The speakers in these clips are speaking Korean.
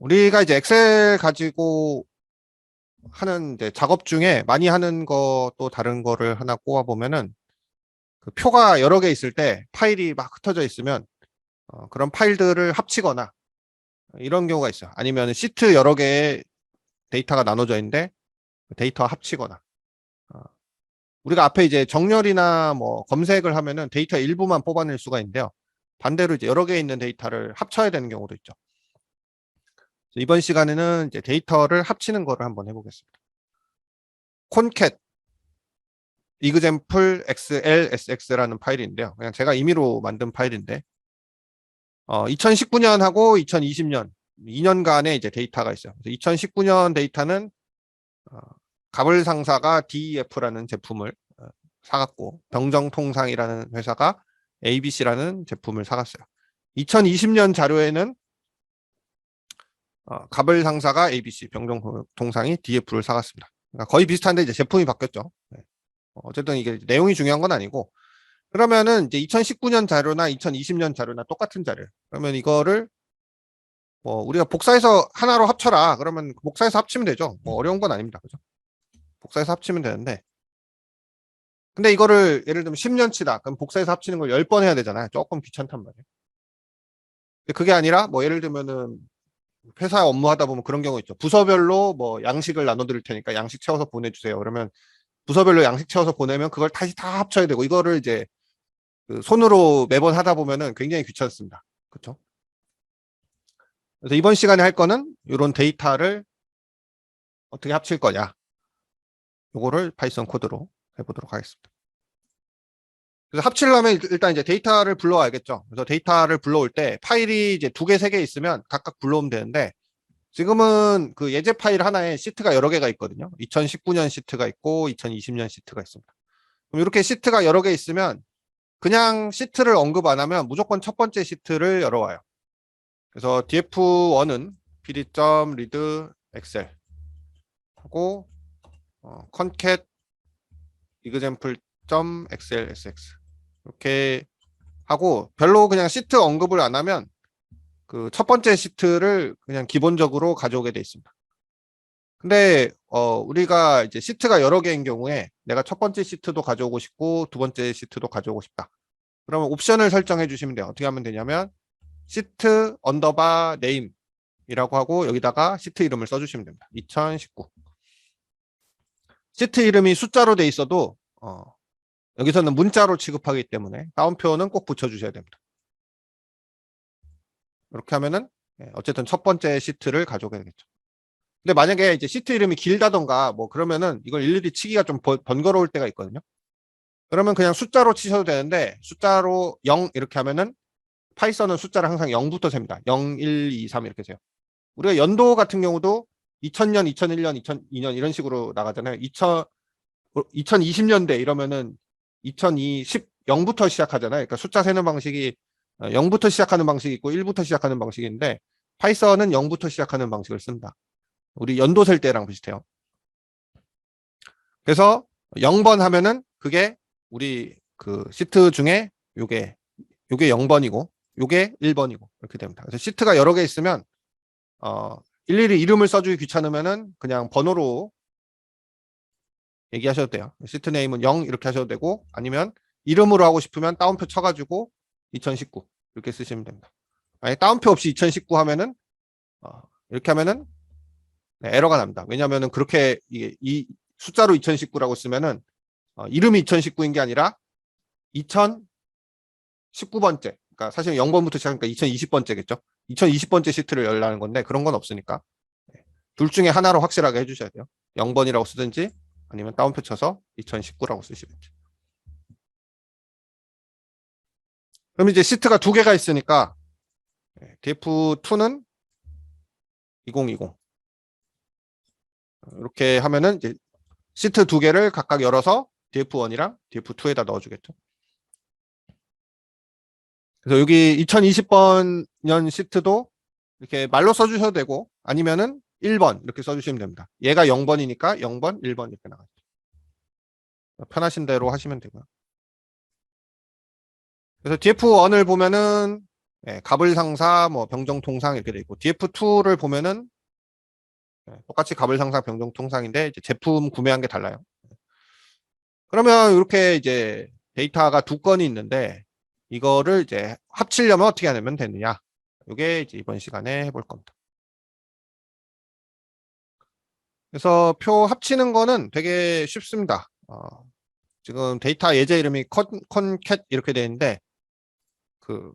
우리가 이제 엑셀 가지고 하는 이제 작업 중에 많이 하는 거 또 다른 거를 하나 꼽아 보면은 그 표가 여러 개 있을 때 파일이 막 흩어져 있으면 어, 그런 파일들을 합치거나 이런 경우가 있어요. 아니면 시트 여러 개의 데이터가 나눠져 있는데 데이터 합치거나 어, 우리가 앞에 이제 정렬이나 뭐 검색을 하면은 데이터 일부만 뽑아낼 수가 있는데요. 반대로 이제 여러 개 있는 데이터를 합쳐야 되는 경우도 있죠. 이번 시간에는 이제 데이터를 합치는 거를 한번 해보겠습니다. 콘캣 example xlsx라는 파일인데요. 그냥 제가 임의로 만든 파일인데 어, 2019년하고 2020년 2년간의 이제 데이터가 있어요. 2019년 데이터는 어, 가벌 상사가 DEF라는 제품을 어, 사갔고 병정통상이라는 회사가 ABC라는 제품을 사갔어요. 2020년 자료에는 어, 가벌 상사가 ABC, 병정통상이 DF를 사갔습니다. 그러니까 거의 비슷한데 이제 제품이 바뀌었죠. 네. 어쨌든 이게 내용이 중요한 건 아니고 그러면은 이제 2019년 자료나 2020년 자료나 똑같은 자료. 그러면 이거를 뭐 우리가 복사해서 하나로 합쳐라. 그러면 복사해서 합치면 되죠. 뭐 어려운 건 아닙니다. 그죠? 복사해서 합치면 되는데 근데 이거를 예를 들면 10년치다. 그럼 복사해서 합치는 걸 10번 해야 되잖아요. 조금 귀찮단 말이에요. 그게 아니라 뭐 예를 들면은 회사 업무 하다 보면 그런 경우 있죠. 부서별로 뭐 양식을 나눠 드릴 테니까 양식 채워서 보내주세요. 그러면 부서별로 양식 채워서 보내면 그걸 다시 다 합쳐야 되고 이거를 이제 그 손으로 매번 하다 보면은 굉장히 귀찮습니다. 그렇죠? 그래서 이번 시간에 할 거는 이런 데이터를 어떻게 합칠 거냐. 요거를 파이썬 코드로 해보도록 하겠습니다. 그래서 합치려면 일단 이제 데이터를 불러와야겠죠. 그래서 데이터를 불러올 때 파일이 이제 두 개, 세 개 있으면 각각 불러오면 되는데 지금은 그 예제 파일 하나에 시트가 여러 개가 있거든요. 2019년 시트가 있고 2020년 시트가 있습니다. 그럼 이렇게 시트가 여러 개 있으면 그냥 시트를 언급 안 하면 무조건 첫 번째 시트를 열어와요. 그래서 df1은 pd.read excel 하고 어, concat example.xlsx 이렇게 하고 별로 그냥 시트 언급을 안 하면 그 첫 번째 시트를 그냥 기본적으로 가져오게 돼 있습니다. 근데 어 우리가 이제 시트가 여러 개인 경우에 내가 첫 번째 시트도 가져오고 싶고 두 번째 시트도 가져오고 싶다. 그러면 옵션을 설정해 주시면 돼요. 어떻게 하면 되냐면 시트 언더바 네임이라고 하고 여기다가 시트 이름을 써주시면 됩니다. 2019 시트 이름이 숫자로 돼 있어도 어, 여기서는 문자로 취급하기 때문에 다운표는 꼭 붙여주셔야 됩니다. 이렇게 하면은 예, 어쨌든 첫 번째 시트를 가져오게 되겠죠. 근데 만약에 이제 시트 이름이 길다던가 뭐 그러면은 이걸 일일이 치기가 좀 번- 번거로울 때가 있거든요. 그러면 그냥 숫자로 치셔도 되는데 숫자로 0 이렇게 하면은 파이썬은 숫자를 항상 0부터 셉니다. 0, 1, 2, 3 이렇게 세요. 우리가 연도 같은 경우도 2000년, 2001년, 2002년 이런 식으로 나가잖아요. 2000, 2020년대 이러면은 2020, 0부터 시작하잖아요. 그러니까 숫자 세는 방식이 0부터 시작하는 방식이 있고 1부터 시작하는 방식인데 파이썬은 0부터 시작하는 방식을 씁니다. 우리 연도 셀 때랑 비슷해요. 그래서 0번 하면은 그게 우리 그 시트 중에 요게 요게 0번이고 요게 1번이고 이렇게 됩니다. 그래서 시트가 여러 개 있으면 어 일일이 이름을 써주기 귀찮으면은 그냥 번호로 얘기하셔도 돼요. 시트 네임은 0 이렇게 하셔도 되고 아니면 이름으로 하고 싶으면 따옴표 쳐가지고 2019 이렇게 쓰시면 됩니다. 아니 따옴표 없이 2019 하면은 어, 이렇게 하면은 네, 에러가 납니다. 왜냐하면은 그렇게 이, 이 숫자로 2019라고 쓰면은 어, 이름이 2019인 게 아니라 2019번째. 그러니까 사실 0번부터 시작하니까 2020번째겠죠. 2020번째 시트를 열라는 건데 그런 건 없으니까 네, 둘 중에 하나로 확실하게 해주셔야 돼요. 0번이라고 쓰든지 아니면 따옴표 쳐서 2019라고 쓰시면 돼요. 그럼 이제 시트가 두 개가 있으니까 네, df2는 2020 이렇게 하면은 이제 시트 두 개를 각각 열어서 df1이랑 df2에다 넣어주겠죠. 그래서 여기 2020번 년 시트도 이렇게 말로 써주셔도 되고 아니면은 1번 이렇게 써주시면 됩니다. 얘가 0번이니까 0번, 1번 이렇게 나가죠. 편하신 대로 하시면 되고요. 그래서 df1을 보면은 예, 갑을상사, 뭐 병정통상 이렇게 돼 있고 DF2를 보면은 예, 똑같이 갑을상사, 병정통상인데 이제 제품 구매한 게 달라요. 그러면 이렇게 이제 데이터가 두 건이 있는데 이거를 이제 합치려면 어떻게 하면 되느냐? 이게 이제 이번 시간에 해볼 겁니다. 그래서 표 합치는 거는 되게 쉽습니다. 어, 지금 데이터 예제 이름이 컨, 컨캣 이렇게 되어 있는데 그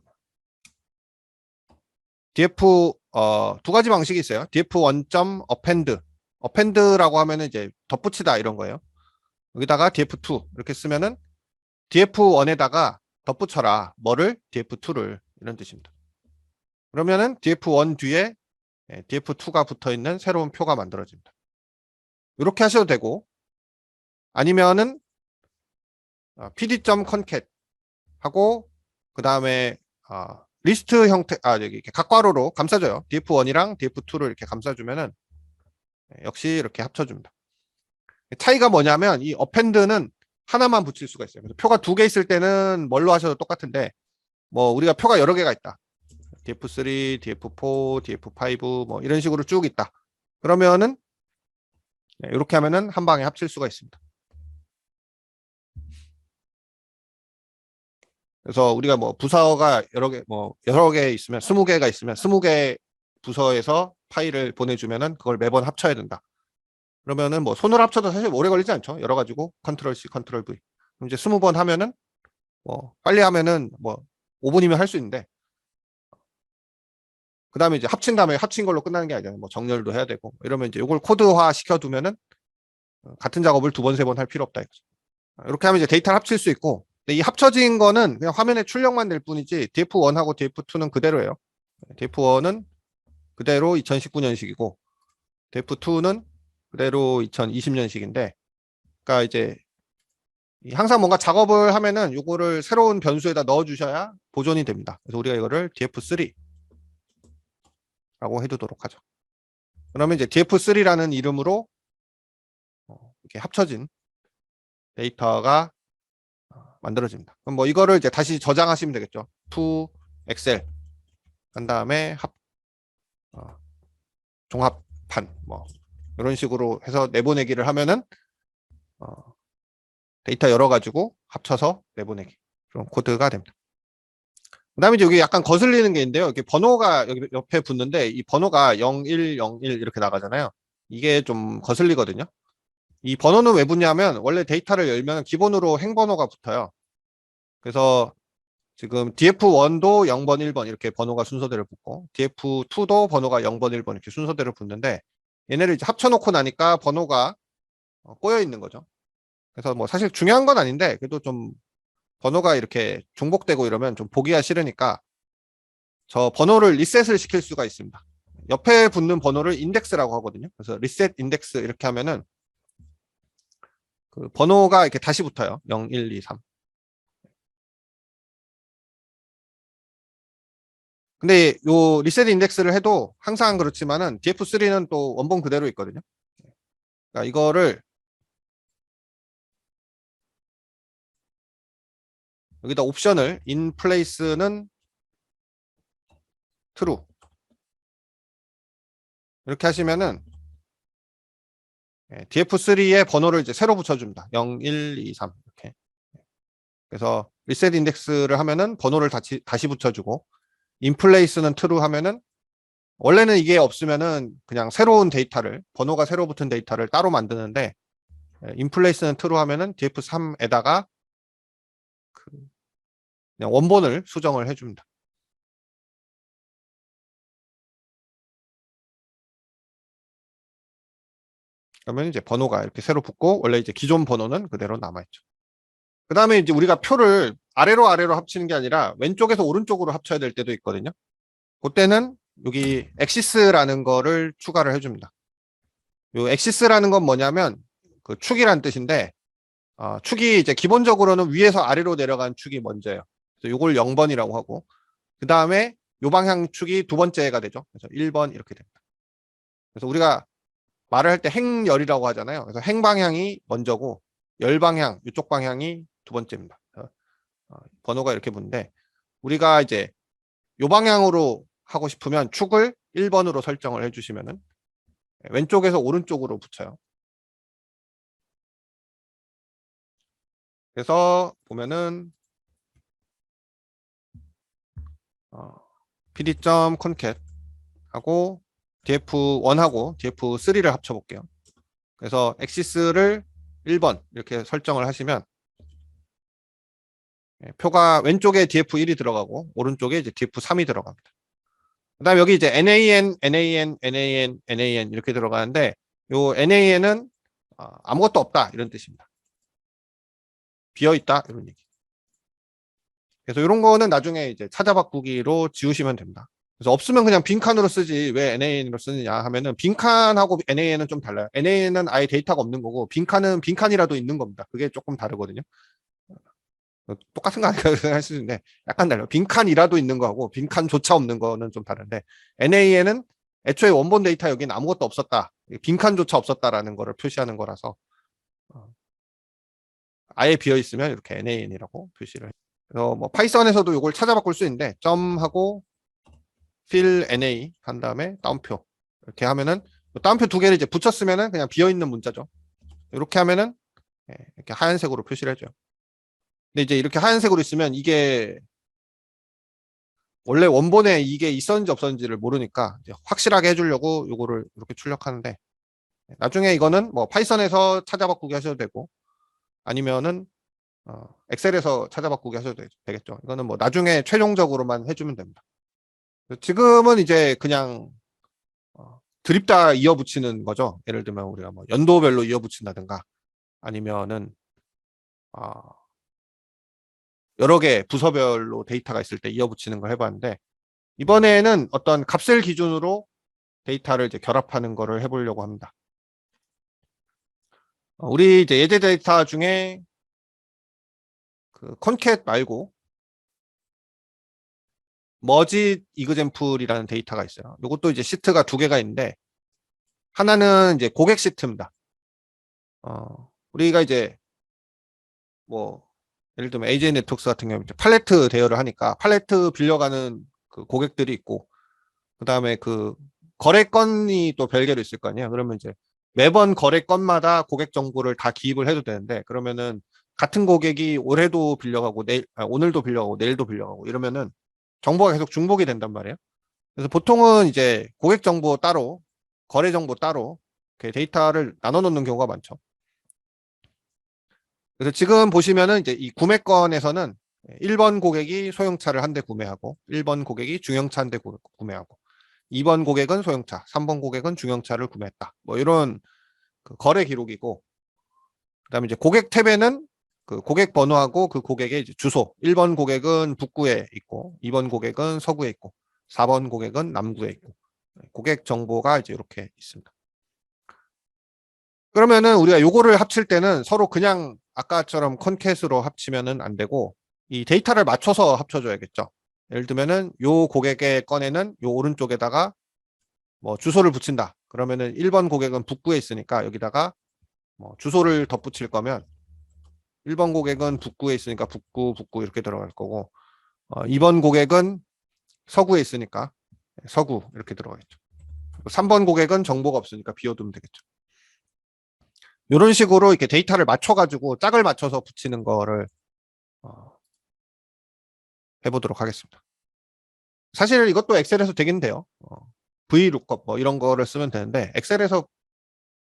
df 어, 두 가지 방식이 있어요. df 원점 append append라고 하면은 이제 덧붙이다 이런 거예요. 여기다가 df2 이렇게 쓰면은 df1에다가 덧붙여라 뭐를 df2를 이런 뜻입니다. 그러면은 df1 뒤에 예, df2가 붙어 있는 새로운 표가 만들어집니다. 이렇게 하셔도 되고 아니면은 어, pd.concat 하고 그 다음에 어, 리스트 형태 아 여기 이렇게 각괄호로 감싸줘요. df1이랑 df2를 이렇게 감싸주면은 예, 역시 이렇게 합쳐줍니다. 차이가 뭐냐면 이 append는 하나만 붙일 수가 있어요. 그래서 표가 두 개 있을 때는 뭘로 하셔도 똑같은데 뭐 우리가 표가 여러 개가 있다. df3, df4, df5 뭐 이런 식으로 쭉 있다. 그러면은 네, 이렇게 하면은 한 방에 합칠 수가 있습니다. 그래서 우리가 뭐 부서가 여러 개, 뭐 여러 개 있으면 스무 개가 있으면 스무 개 부서에서 파일을 보내주면은 그걸 매번 합쳐야 된다. 그러면은 뭐 손으로 합쳐도 사실 오래 걸리지 않죠. 여러 가지고 컨트롤 C, 컨트롤 V. 그럼 이제 스무 번 하면은 뭐 빨리 하면은 뭐 5분이면 할 수 있는데 그 다음에 이제 합친 다음에 합친 걸로 끝나는 게 아니잖아요. 뭐 정렬도 해야 되고 이러면 이제 이걸 코드화 시켜두면은 어, 같은 작업을 두 번 세 번 할 필요 없다 이거죠. 이렇게 하면 이제 데이터를 합칠 수 있고 근데 이 합쳐진 거는 그냥 화면에 출력만 될 뿐이지 df1하고 df2는 그대로예요. df1은 그대로 2019년식이고 df2는 그대로 2020년식인데 그러니까 이제 항상 뭔가 작업을 하면은 요거를 새로운 변수에다 넣어 주셔야 보존이 됩니다. 그래서 우리가 이거를 df3 라고 해두도록 하죠. 그러면 이제 df3라는 이름으로 어, 이렇게 합쳐진 데이터가 어, 만들어집니다. 그럼 뭐 이거를 이제 다시 저장하시면 되겠죠. to 엑셀 한 다음에 합 어, 종합판 뭐 이런 식으로 해서 내보내기를 하면은 어, 데이터 열어 가지고 합쳐서 내보내기 그런 코드가 됩니다. 그 다음에 여기 약간 거슬리는 게 있는데요. 이렇게 번호가 여기 옆에 붙는데 이 번호가 0101 이렇게 나가잖아요. 이게 좀 거슬리거든요. 이 번호는 왜 붙냐면 원래 데이터를 열면 기본으로 행번호가 붙어요. 그래서 지금 df1도 0번, 1번 이렇게 번호가 순서대로 붙고 df2도 번호가 0번, 1번 이렇게 순서대로 붙는데 얘네를 이제 합쳐놓고 나니까 번호가 어, 꼬여 있는 거죠. 그래서 뭐 사실 중요한 건 아닌데 그래도 좀 번호가 이렇게 중복되고 이러면 좀 보기가 싫으니까 저 번호를 리셋을 시킬 수가 있습니다. 옆에 붙는 번호를 인덱스라고 하거든요. 그래서 리셋 인덱스 이렇게 하면은 그 번호가 이렇게 다시 붙어요. 0, 1, 2, 3. 근데 요 리셋 인덱스를 해도 항상 그렇지만은 df3는 또 원본 그대로 있거든요. 그러니까 이거를 여기다 옵션을 in place는 true 이렇게 하시면은 예, df3의 번호를 이제 새로 붙여줍니다. 0, 1, 2, 3 이렇게. 그래서 리셋 인덱스를 하면은 번호를 다시 다시 붙여주고 place는 true 하면은 원래는 이게 없으면은 그냥 새로운 데이터를 번호가 새로 붙은 데이터를 따로 만드는데 예, in place는 true 하면은 df3에다가 그 그냥 원본을 수정을 해줍니다. 그러면 이제 번호가 이렇게 새로 붙고 원래 이제 기존 번호는 그대로 남아있죠. 그 다음에 이제 우리가 표를 아래로 아래로 합치는 게 아니라 왼쪽에서 오른쪽으로 합쳐야 될 때도 있거든요. 그때는 여기 엑시스라는 거를 추가를 해줍니다. 요 엑시스라는 건 뭐냐면 그 축이란 뜻인데 어, 축이 이제 기본적으로는 위에서 아래로 내려간 축이 먼저예요. 요걸 0번이라고 하고 그 다음에 요 방향 축이 두 번째가 되죠. 그래서 1번 이렇게 됩니다. 그래서 우리가 말을 할 때 행열이라고 하잖아요. 그래서 행 방향이 먼저고 열 방향 이쪽 방향이 두 번째입니다. 어, 번호가 이렇게 붙는데 우리가 이제 요 방향으로 하고 싶으면 축을 1번으로 설정을 해주시면 은 왼쪽에서 오른쪽으로 붙여요. 그래서 보면은 어, pd.concat 하고 df1하고 df3를 합쳐 볼게요. 그래서 엑시스를 1번 이렇게 설정을 하시면 예, 표가 왼쪽에 df1이 들어가고 오른쪽에 이제 df3이 들어갑니다. 그 다음 여기 이제 nan, nan, nan, nan 이렇게 들어가는데 요 nan은 어, 아무것도 없다 이런 뜻입니다. 비어 있다 이런 얘기. 그래서 이런 거는 나중에 이제 찾아 바꾸기로 지우시면 됩니다. 그래서 없으면 그냥 빈칸으로 쓰지 왜 NAN으로 쓰느냐 하면은 빈칸하고 NAN은 좀 달라요. NAN은 아예 데이터가 없는 거고 빈칸은 빈칸이라도 있는 겁니다. 그게 조금 다르거든요. 어, 똑같은 거 아닐까 할수 있는데 약간 달라요. 빈칸이라도 있는 거하고 빈칸조차 없는 거는 좀 다른데 NAN은 애초에 원본 데이터 여기는 아무것도 없었다. 빈칸조차 없었다라는 거를 표시하는 거라서 어, 아예 비어 있으면 이렇게 NAN이라고 표시를 해요. 그래서 뭐 파이썬에서도 이걸 찾아 바꿀 수 있는데 점하고 fill NA 한 다음에 다운표 이렇게 하면은 다운표 두 개를 이제 붙였으면은 그냥 비어 있는 문자죠. 이렇게 하면은 예, 이렇게 하얀색으로 표시를 해줘요. 근데 이제 이렇게 하얀색으로 있으면 이게 원래 원본에 이게 있었는지 없었는지를 모르니까 확실하게 해주려고 요거를 이렇게 출력하는데 나중에 이거는 뭐 파이썬에서 찾아 바꾸기 하셔도 되고 아니면은 어, 엑셀에서 찾아 바꾸기 하셔도 되겠죠. 이거는 뭐 나중에 최종적으로만 해주면 됩니다. 지금은 이제 그냥 어, 드립다 이어붙이는 거죠. 예를 들면 우리가 뭐 연도별로 이어붙인다든가 아니면은 어, 여러 개 부서별로 데이터가 있을 때 이어붙이는 걸 해봤는데 이번에는 어떤 값을 기준으로 데이터를 이제 결합하는 거를 해보려고 합니다. 어, 우리 이제 예제 데이터 중에 그 컨캣 말고 머지 이그젠플이라는 데이터가 있어요. 이것도 이제 시트가 두 개가 있는데 하나는 이제 고객 시트입니다. 어, 우리가 이제 뭐 예를 들면 AJ 네트워크스 같은 경우 이제 팔레트 대여를 하니까 팔레트 빌려가는 그 고객들이 있고 그 다음에 그 거래 건이 또 별개로 있을 거 아니에요. 그러면 이제 매번 거래 건마다 고객 정보를 다 기입을 해도 되는데 그러면은 같은 고객이 올해도 빌려가고 내일 아, 오늘도 빌려가고 내일도 빌려가고 이러면은 정보가 계속 중복이 된단 말이에요. 그래서 보통은 이제 고객 정보 따로 거래 정보 따로 데이터를 나눠 놓는 경우가 많죠. 그래서 지금 보시면은 이제 이 구매권에서는 1번 고객이 소형차를 한 대 구매하고 1번 고객이 중형차 한 대 구매하고 2번 고객은 소형차, 3번 고객은 중형차를 구매했다. 뭐 이런 그 거래 기록이고 그다음에 이제 고객 탭에는 그 고객 번호하고 그 고객의 주소 1번 고객은 북구에 있고 2번 고객은 서구에 있고 4번 고객은 남구에 있고 고객 정보가 이제 이렇게 있습니다. 그러면은 우리가 요거를 합칠 때는 서로 그냥 아까처럼 컨캣으로 합치면은 안 되고 이 데이터를 맞춰서 합쳐줘야겠죠. 예를 들면은 요 고객의 건에는 요 오른쪽에다가 뭐 주소를 붙인다. 그러면은 1번 고객은 북구에 있으니까 여기다가 뭐 주소를 덧붙일 거면 1번 고객은 북구에 있으니까 북구, 북구 이렇게 들어갈 거고 어, 2번 고객은 서구에 있으니까 서구 이렇게 들어가겠죠. 3번 고객은 정보가 없으니까 비워두면 되겠죠. 이런 식으로 이렇게 데이터를 맞춰가지고 짝을 맞춰서 붙이는 거를 어, 해보도록 하겠습니다. 사실 이것도 엑셀에서 되긴 돼요. 어, VLOOKUP 뭐 이런 거를 쓰면 되는데 엑셀에서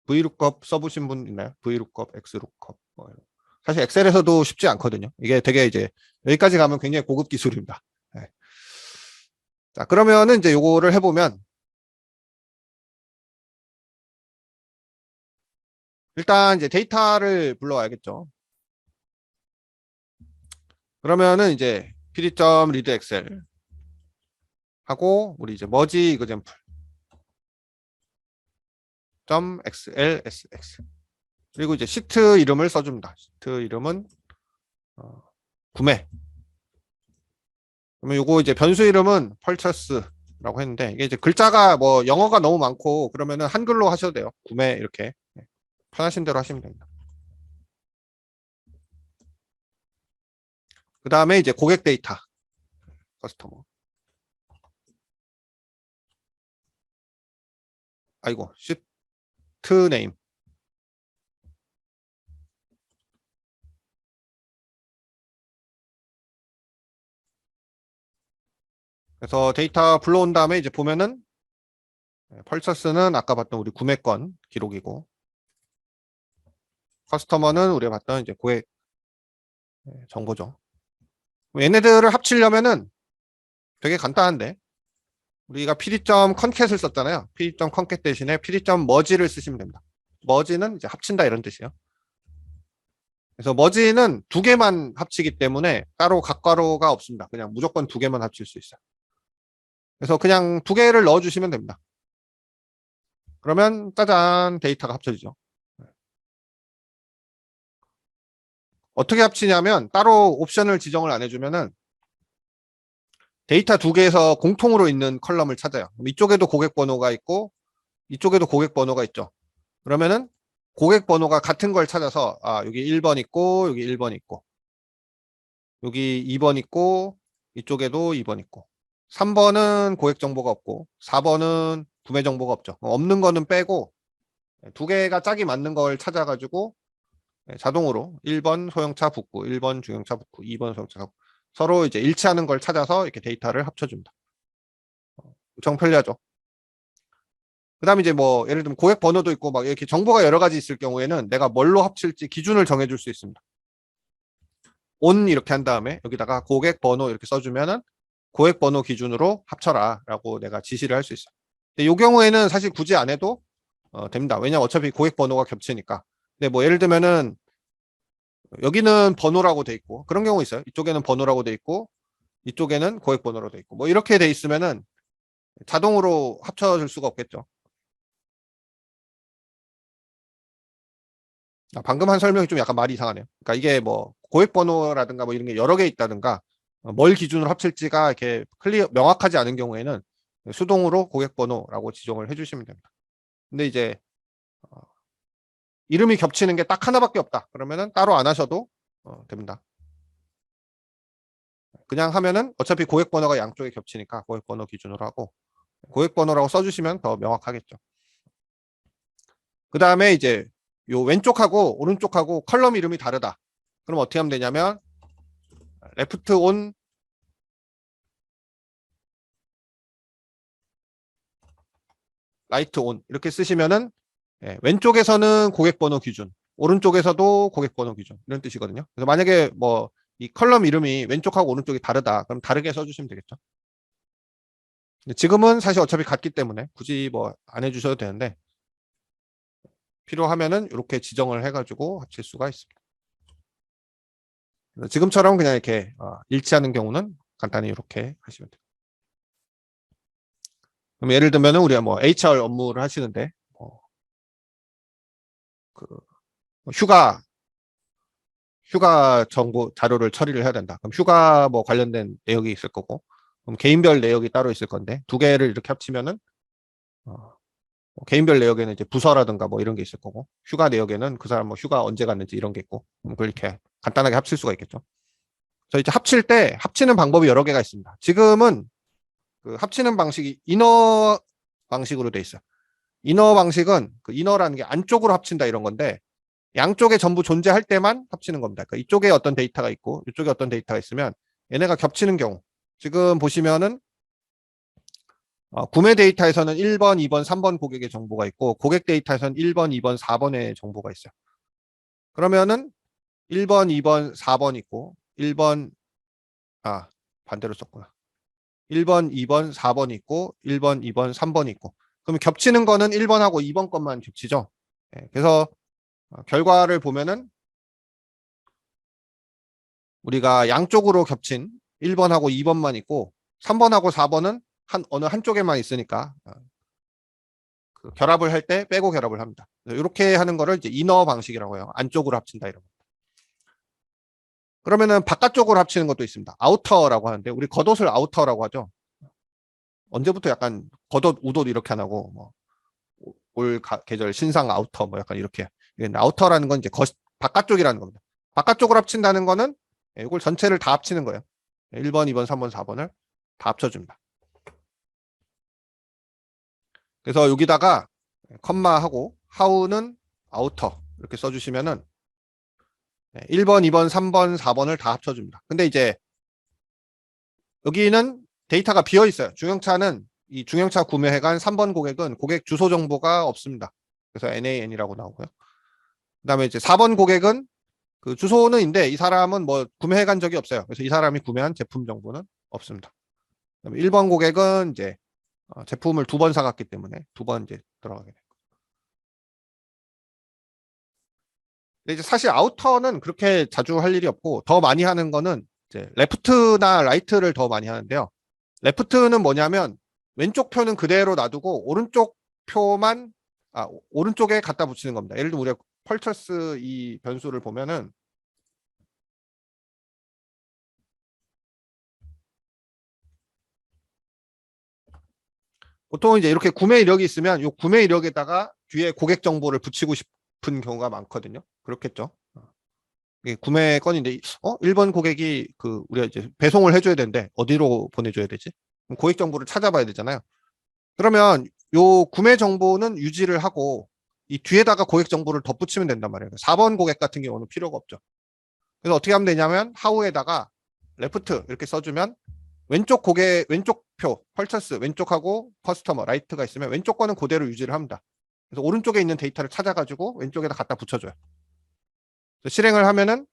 VLOOKUP 써보신 분 있나요? VLOOKUP, XLOOKUP 뭐 이런. 사실 엑셀에서도 쉽지 않거든요. 이게 되게 이제 여기까지 가면 굉장히 고급 기술입니다. 네. 자 그러면은 이제 요거를 해보면 일단 이제 데이터를 불러와야겠죠. 그러면은 이제 pd.read excel 하고 우리 이제 머지 이그젠플 .xlsx 그리고 이제 시트 이름을 써줍니다. 시트 이름은 어, 구매. 그러면 요거 이제 변수 이름은 펄처스라고 했는데 이게 이제 글자가 뭐 영어가 너무 많고 그러면은 한글로 하셔도 돼요. 구매 이렇게 네. 편하신 대로 하시면 됩니다. 그 다음에 이제 고객 데이터 커스터머 아이고 시트 네임 그래서 데이터 불러온 다음에 이제 보면은 네, 펄서스는 아까 봤던 우리 구매권 기록이고 커스터머는 우리가 봤던 이제 고액 네, 정보죠. 얘네들을 합치려면은 되게 간단한데 우리가 pd.concat 컨캣을 썼잖아요. pd.concat 대신에 pd.merge를 쓰시면 됩니다. merge는 이제 합친다 이런 뜻이에요. 그래서 merge는 두 개만 합치기 때문에 따로 각괄호가 없습니다. 그냥 무조건 두 개만 합칠 수 있어요. 그래서 그냥 두 개를 넣어주시면 됩니다. 그러면 짜잔 데이터가 합쳐지죠. 어떻게 합치냐면 따로 옵션을 지정을 안 해주면은 데이터 두 개에서 공통으로 있는 컬럼을 찾아요. 이쪽에도 고객 번호가 있고 이쪽에도 고객 번호가 있죠. 그러면은 고객 번호가 같은 걸 찾아서 아 여기 1번 있고 여기 1번 있고 여기 2번 있고 이쪽에도 2번 있고 3번은 고객 정보가 없고 4번은 구매 정보가 없죠. 없는 거는 빼고 두 개가 짝이 맞는 걸 찾아가지고 자동으로 1번 소형차 북구, 1번 중형차 북구, 2번 소형차 북구 서로 이제 일치하는 걸 찾아서 이렇게 데이터를 합쳐줍니다. 엄청 편리하죠. 그 다음에 이제 뭐 예를 들면 고객 번호도 있고 막 이렇게 정보가 여러 가지 있을 경우에는 내가 뭘로 합칠지 기준을 정해줄 수 있습니다. 온 이렇게 한 다음에 여기다가 고객 번호 이렇게 써주면은 고객 번호 기준으로 합쳐라 라고 내가 지시를 할 수 있어요. 근데 이 경우에는 사실 굳이 안 해도 어, 됩니다. 왜냐면 어차피 고객 번호가 겹치니까. 근데 뭐 예를 들면은 여기는 번호라고 돼 있고 그런 경우 있어요. 이쪽에는 번호라고 돼 있고 이쪽에는 고객 번호로 돼 있고 뭐 이렇게 돼 있으면은 자동으로 합쳐질 수가 없겠죠. 아, 방금 한 설명이 좀 약간 말이 이상하네요. 그러니까 이게 뭐 고객 번호라든가 뭐 이런 게 여러 개 있다든가 어, 뭘 기준으로 합칠지가 이렇게 클리어 명확하지 않은 경우에는 수동으로 고객 번호라고 지정을 해주시면 됩니다. 근데 이제 어, 이름이 겹치는 게 딱 하나밖에 없다. 그러면은 따로 안 하셔도 어, 됩니다. 그냥 하면은 어차피 고객 번호가 양쪽에 겹치니까 고객 번호 기준으로 하고 고객 번호라고 써주시면 더 명확하겠죠. 그 다음에 이제 요 왼쪽하고 오른쪽하고 컬럼 이름이 다르다. 그럼 어떻게 하면 되냐면 레프트 온 라이트 온 이렇게 쓰시면은 예, 왼쪽에서는 고객 번호 기준, 오른쪽에서도 고객 번호 기준 이런 뜻이거든요. 그래서 만약에 뭐 이 컬럼 이름이 왼쪽하고 오른쪽이 다르다, 그럼 다르게 써주시면 되겠죠. 지금은 사실 어차피 같기 때문에 굳이 뭐 안 해주셔도 되는데 필요하면은 이렇게 지정을 해가지고 합칠 수가 있습니다. 지금처럼 그냥 이렇게 어, 일치하는 경우는 간단히 이렇게 하시면 돼요. 그럼 예를 들면 우리가 뭐 HR 업무를 하시는데 뭐 그 휴가 휴가 정보 자료를 처리를 해야 된다. 그럼 휴가 뭐 관련된 내역이 있을 거고 그럼 개인별 내역이 따로 있을 건데 두 개를 이렇게 합치면은 어, 뭐 개인별 내역에는 이제 부서라든가 뭐 이런 게 있을 거고 휴가 내역에는 그 사람 뭐 휴가 언제 갔는지 이런 게 있고 그걸 이렇게 간단하게 합칠 수가 있겠죠. 저 이제 합칠 때 합치는 방법이 여러 개가 있습니다. 지금은 그 합치는 방식이 이너 방식으로 돼 있어요. 이너 방식은 그 이너라는 게 안쪽으로 합친다 이런 건데 양쪽에 전부 존재할 때만 합치는 겁니다. 그러니까 이쪽에 어떤 데이터가 있고 이쪽에 어떤 데이터가 있으면 얘네가 겹치는 경우 지금 보시면은 어, 구매 데이터에서는 1번, 2번, 3번 고객의 정보가 있고 고객 데이터에서는 1번, 2번, 4번의 정보가 있어요. 그러면은 1번, 2번, 4번 있고 1번 아 반대로 썼구나. 1번, 2번, 4번 있고 1번, 2번, 3번 있고 그러면 겹치는 거는 1번하고 2번 것만 겹치죠. 예, 그래서 어, 결과를 보면은 우리가 양쪽으로 겹친 1번하고 2번만 있고 3번하고 4번은 한 어느 한쪽에만 있으니까 어, 그 결합을 할 때 빼고 결합을 합니다. 이렇게 하는 거를 이제 이너 방식이라고 해요. 안쪽으로 합친다 이런 거. 그러면은 바깥쪽으로 합치는 것도 있습니다. 아우터라고 하는데 우리 겉옷을 아우터라고 하죠. 언제부터 약간 겉옷, 웃옷 이렇게 안 하고 뭐 올 계절 신상 아우터 뭐 약간 이렇게 아우터라는 건 이제 겉, 바깥쪽이라는 겁니다. 바깥쪽으로 합친다는 거는 이걸 전체를 다 합치는 거예요. 1번, 2번, 3번, 4번을 다 합쳐줍니다. 그래서 여기다가 컴마하고 how는 아우터 이렇게 써주시면은 1번, 2번, 3번, 4번을 다 합쳐줍니다. 근데 이제 여기는 데이터가 비어 있어요. 중형차는 이 중형차 구매해간 3번 고객은 고객 주소 정보가 없습니다. 그래서 NAN이라고 나오고요. 그다음에 이제 4번 고객은 그 주소는 있는데 이 사람은 뭐 구매해간 적이 없어요. 그래서 이 사람이 구매한 제품 정보는 없습니다. 그다음에 1번 고객은 이제 어, 제품을 두 번 사갔기 때문에 두 번 이제 들어가게 돼요. 근데 이제 사실 아우터는 그렇게 자주 할 일이 없고 더 많이 하는 거는 이제 레프트나 라이트를 더 많이 하는데요. 레프트는 뭐냐면 왼쪽 표는 그대로 놔두고 오른쪽 표만 아 오- 오른쪽에 갖다 붙이는 겁니다. 예를 들어 우리가 펄처스 이 변수를 보면은 보통 이제 이렇게 구매 이력이 있으면 이 구매 이력에다가 뒤에 고객 정보를 붙이고 싶 은 경우가 많거든요. 그렇겠죠. 어. 이게 구매 건인데 이- 어 1번 고객이 그 우리가 이제 배송을 해줘야 되는데 어디로 보내줘야 되지? 고객 정보를 찾아봐야 되잖아요. 그러면 요 구매 정보는 유지를 하고 이 뒤에다가 고객 정보를 덧붙이면 된단 말이에요. 4번 고객 같은 경우는 필요가 없죠. 그래서 어떻게 하면 되냐면 하우에다가 레프트 이렇게 써주면 왼쪽 고객 왼쪽 표 펄처스 왼쪽하고 커스터머 라이트가 있으면 왼쪽 거는 그대로 유지를 합니다. 그래서 오른쪽에 있는 데이터를 찾아가지고 왼쪽에다 갖다 붙여줘요. 실행을 하면은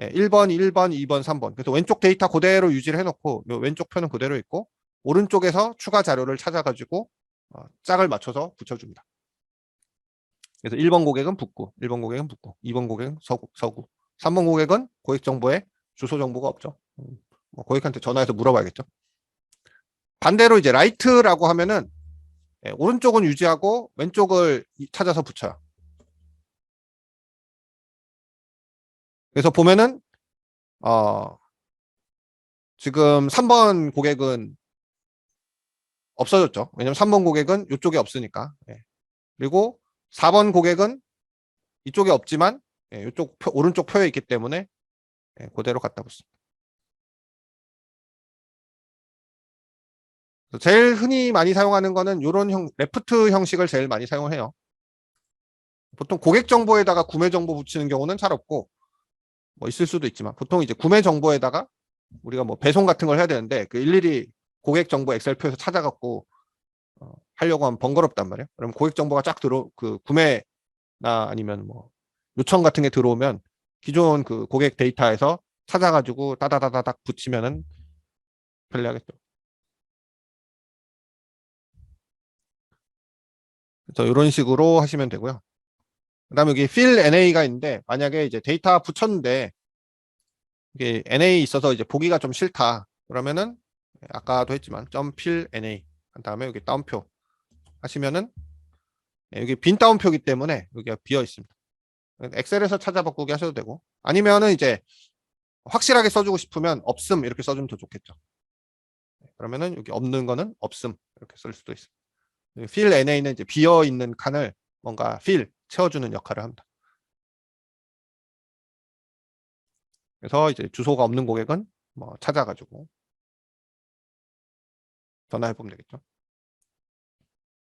예, 1번, 1번, 2번, 3번. 그래서 왼쪽 데이터 그대로 유지를 해놓고 요 왼쪽 표는 그대로 있고 오른쪽에서 추가 자료를 찾아가지고 어, 짝을 맞춰서 붙여줍니다. 그래서 1번 고객은 북구, 1번 고객은 북구, 2번 고객은 서구, 서구, 3번 고객은 고객 정보에 주소 정보가 없죠. 음, 뭐 고객한테 전화해서 물어봐야겠죠. 반대로 이제 라이트라고 하면은 예, 오른쪽은 유지하고 왼쪽을 이- 찾아서 붙여요. 그래서 보면은 어 지금 3번 고객은 없어졌죠. 왜냐면 3번 고객은 이쪽에 없으니까. 예. 그리고 4번 고객은 이쪽에 없지만 예, 이쪽 표- 오른쪽 표에 있기 때문에 예, 그대로 갖다 붙습니다. 제일 흔히 많이 사용하는 거는 이런 형, 레프트 형식을 제일 많이 사용해요. 보통 고객 정보에다가 구매 정보 붙이는 경우는 잘 없고 뭐 있을 수도 있지만 보통 이제 구매 정보에다가 우리가 뭐 배송 같은 걸 해야 되는데 그 일일이 고객 정보 엑셀표에서 찾아갖고 어, 하려고 하면 번거롭단 말이에요. 그럼 고객 정보가 쫙 들어 그 구매나 아니면 뭐 요청 같은 게 들어오면 기존 그 고객 데이터에서 찾아가지고 따다다다닥 붙이면은 편리하겠죠. 그래서 이런 식으로 하시면 되고요. 그 다음에 여기 fill NA가 있는데 만약에 이제 데이터 붙였는데 이게 NA 있어서 이제 보기가 좀 싫다. 그러면은 아까도 했지만 점 fill NA 한 다음에 여기 다운표 하시면은 예, 여기 빈 다운표기 때문에 여기가 비어 있습니다. 엑셀에서 찾아 바꾸기 하셔도 되고 아니면은 이제 확실하게 써주고 싶으면 없음 이렇게 써주면 더 좋겠죠. 그러면은 여기 없는 거는 없음 이렇게 쓸 수도 있습니다. Fill NA는 이제 비어 있는 칸을 뭔가 fill 채워주는 역할을 합니다. 그래서 이제 주소가 없는 고객은 뭐 찾아가지고 전화해 보면 되겠죠.